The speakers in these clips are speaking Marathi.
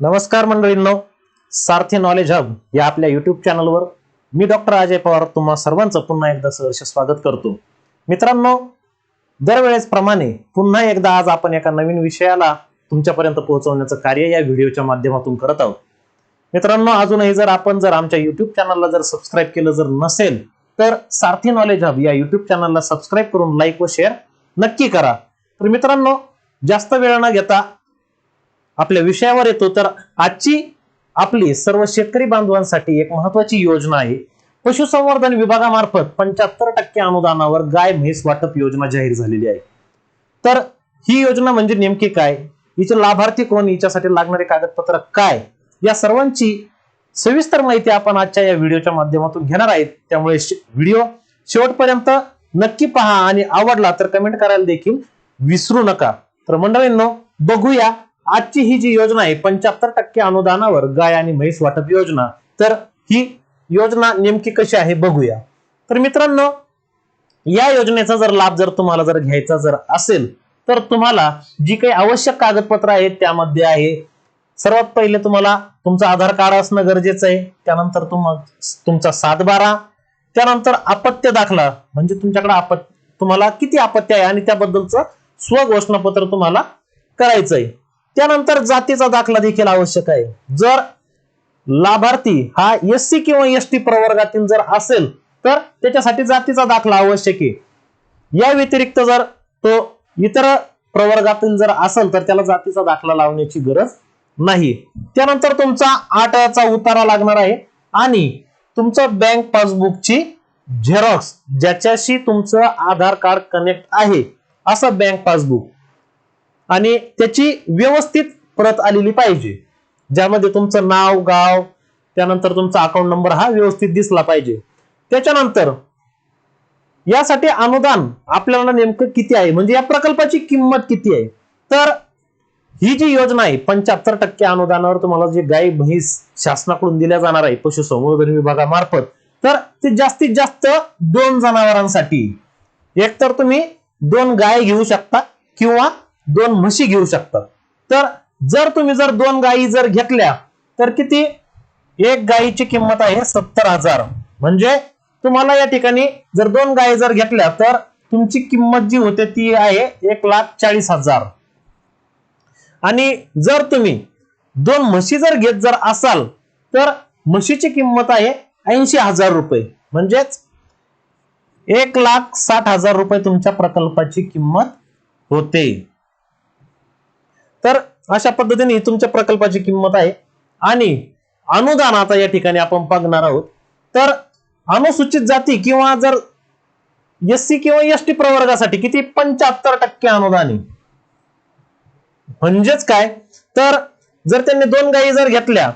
नमस्कार मंडळींनो सारथी नॉलेज हब या आपल्या युट्यूब चॅनलवर मी डॉक्टर अजय पवार तुम्हा सर्वांचं पुन्हा एकदा सहर्ष स्वागत करतो. मित्रांनो दरवेळेसप्रमाणे पुन्हा एकदा आज आपण एका नवीन विषयाला तुमच्यापर्यंत पोहोचवण्याचं कार्य या व्हिडिओच्या माध्यमातून करत आहोत. मित्रांनो अजूनही जर आपण जर आमच्या युट्यूब चॅनलला जर सबस्क्राईब केलं जर नसेल तर सारथी नॉलेज हब या युट्यूब चॅनलला सबस्क्राईब करून लाईक व शेअर नक्की करा. तर मित्रांनो जास्त वेळ न घेता आपल्या विषयावर येतो तर आजची आपली सर्व शेतकरी बांधवांसाठी एक महत्वाची योजना आहे. पशुसंवर्धन विभागामार्फत पंच्याहत्तर टक्के अनुदानावर गाय म्हैस वाटप योजना जाहीर झालेली आहे. तर ही योजना म्हणजे नेमकी काय? हिचे लाभार्थी कोण? हिच्यासाठी लागणारे कागदपत्र काय? या सर्वांची सविस्तर माहिती आपण आजच्या या व्हिडिओच्या माध्यमातून घेणार आहेत. त्यामुळे व्हिडिओ शेवटपर्यंत नक्की पहा आणि आवडला तर कमेंट करायला देखील विसरू नका. तर मंडळींनो बघूया आजची ही जी योजना आहे पंच्याहत्तर टक्के अनुदानावर गाय आणि म्हैस वाटप योजना तर ही योजना नेमकी कशी आहे बघूया. तर मित्रांनो या योजनेचा जर लाभ जर तुम्हाला जर घ्यायचा जर असेल तर तुम्हाला जी काही आवश्यक कागदपत्र आहेत त्यामध्ये आहे सर्वात पहिले तुम्हाला तुमचं आधार कार्ड असणं गरजेचं आहे त्यानंतर तुम तुमचा सात बारा त्यानंतर अपत्य दाखला म्हणजे तुमच्याकडे आपत तुम्हाला किती अपत्य आहे आणि त्याबद्दलचं स्वघोषणापत्र तुम्हाला करायचं आहे त्यानंतर जातीचा दाखला देखील आवश्यक आहे. जर लाभार्थी हा एस सी किंवा एस टी प्रवर्गातील जर असेल तर त्याच्यासाठी जातीचा दाखला आवश्यक आहे. या व्यतिरिक्त जर तो इतर प्रवर्गातील जर असेल तर त्याला जातीचा दाखला लावण्याची गरज नाही. त्यानंतर तुमचा आठचा उतारा लागणार आहे आणि तुमचं बँक पासबुकची झेरॉक्स ज्याच्याशी तुमचं आधार कार्ड कनेक्ट आहे असं बँक पासबुक आणि त्याची व्यवस्थित प्रत आलेली पाहिजे. ज्यामध्ये तुमचं नाव गाव त्यानंतर तुमचा अकाउंट नंबर हा व्यवस्थित दिसला पाहिजे. त्याच्यानंतर यासाठी अनुदान आपल्याला नेमकं किती आहे? म्हणजे या प्रकल्पाची किंमत किती आहे? तर ही जी योजना आहे पंच्याहत्तर टक्के अनुदानावर तुम्हाला जे गाय म्हैस शासनाकडून दिल्या जाणार आहे पशुसंवर्धन विभागामार्फत तर ते जास्तीत जास्त दोन जनावरांसाठी. एक तर तुम्ही दोन गाय घेऊ शकता किंवा दोन म्हशी घेऊ शकता. तर जर तुम्ही जर दोन गायी जर घेतल्या तर किती? एक गायीची किंमत आहे सत्तर हजार. म्हणजे तुम्हाला या ठिकाणी जर दोन गायी जर घेतल्या तर तुमची किंमत जी होते ती आहे एक लाख चाळीस हजार. आणि जर तुम्ही दोन म्हशी जर घेत जर असाल तर म्हशीची किंमत आहे ऐंशी हजार रुपये. म्हणजेच एक लाख साठ हजार रुपये तुमच्या प्रकल्पाची किंमत होते. तर अशा पद्धतीने ही तुमच्या प्रकल्पाची किंमत आहे. आणि अनुदान आता या ठिकाणी आपण बघणार आहोत. तर अनुसूचित जाती किंवा जर एस सी किंवा एस टी प्रवर्गासाठी किती? पंच्याहत्तर टक्के अनुदान आहे. म्हणजेच काय? तर जर त्यांनी दोन गायी जर घेतल्या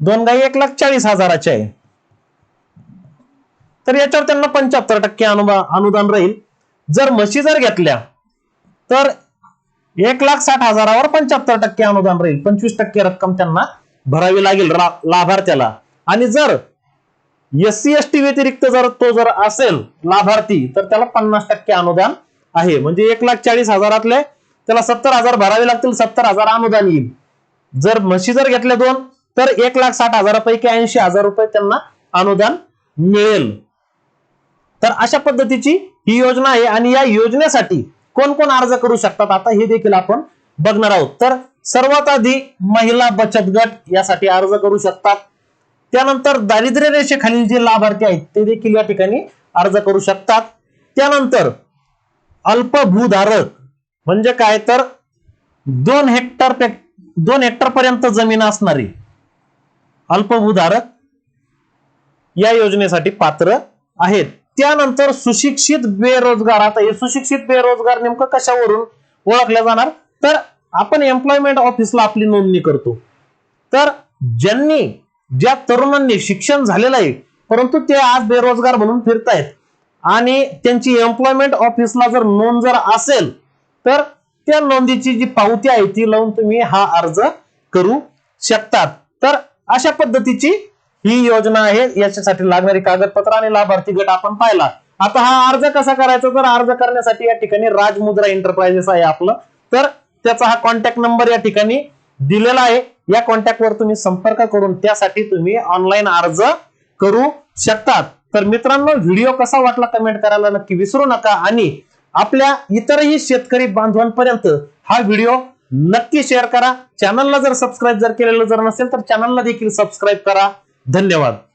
दोन गायी एक लाख चाळीस हजाराच्या आहे. तर याच्यावर त्यांना पंच्याहत्तर टक्के अनुदान राहील. जर म्हशी जर घेतल्या तर एक लाख साठ हजारावर पंच्याहत्तर टक्के अनुदान राहील. पंचवीस टक्के रक्कम त्यांना भरावी लागेल लाभार्थ्याला. आणि जर एस सी एस टी व्यतिरिक्त जर तो जर असेल लाभार्थी तर त्याला पन्नास टक्के अनुदान आहे. म्हणजे एक लाख चाळीस हजारातले त्याला सत्तर हजार भरावे लागतील सत्तर हजार अनुदान येईल. जर म्हशी जर घेतल्या दोन तर एक लाख साठ हजारापैकी ऐंशी हजार रुपये त्यांना अनुदान मिळेल. तर अशा पद्धतीची ही योजना आहे. आणि या योजनेसाठी कोण कोण अर्ज करू शकतात? आता हे देखील आपण बघणार आहोत. तर सर्वात आधी महिला बचत गट यासाठी अर्ज करू शकतात. त्यानंतर दारिद्र्य रेषेखालील जे लाभार्थी आहेत ते देखील या ठिकाणी अर्ज करू शकतात. त्यानंतर अल्पभूधारक म्हणजे काय? तर दोन हेक्टर पे दोन हेक्टर पर्यंत जमीन असणारी अल्पभूधारक या योजनेसाठी पात्र आहेत. त्यानंतर सुशिक्षित बेरोजगार. आता हे सुशिक्षित बेरोजगार नेमकं कशावरून ओळखल्या जाणार? तर आपण एम्प्लॉयमेंट ऑफिसला आपली नोंदणी करतो. तर ज्यांनी ज्या तरुणांनी शिक्षण झालेलं आहे परंतु ते आज बेरोजगार म्हणून फिरतायत. आणि त्यांची एम्प्लॉयमेंट ऑफिसला जर नोंद जर असेल तर त्या नोंदीची जी पावती आहे ती लावून तुम्ही हा अर्ज करू शकतात. तर अशा पद्धतीची ही योजना आहे. याच्यासाठी लागणारी कागदपत्र आणि लाभार्थी गट आपण पाहिला. आता हा अर्ज कसा करायचा? तर अर्ज करण्यासाठी या ठिकाणी राजमुद्रा एंटरप्राइजेस आहे आपलं. तर त्याचा हा कॉन्टॅक्ट नंबर या ठिकाणी दिलेला आहे. या कॉन्टॅक्टवर तुम्ही संपर्क करून त्यासाठी तुम्ही ऑनलाईन अर्ज करू शकतात. तर मित्रांनो व्हिडिओ कसा वाटला कमेंट करायला नक्की विसरू नका. आणि आपल्या इतरही शेतकरी बांधवांपर्यंत हा व्हिडिओ नक्की शेअर करा. चॅनलला जर सबस्क्राईब जर केलेलं जर नसेल तर चॅनलला देखील सबस्क्राईब करा. धन्यवाद.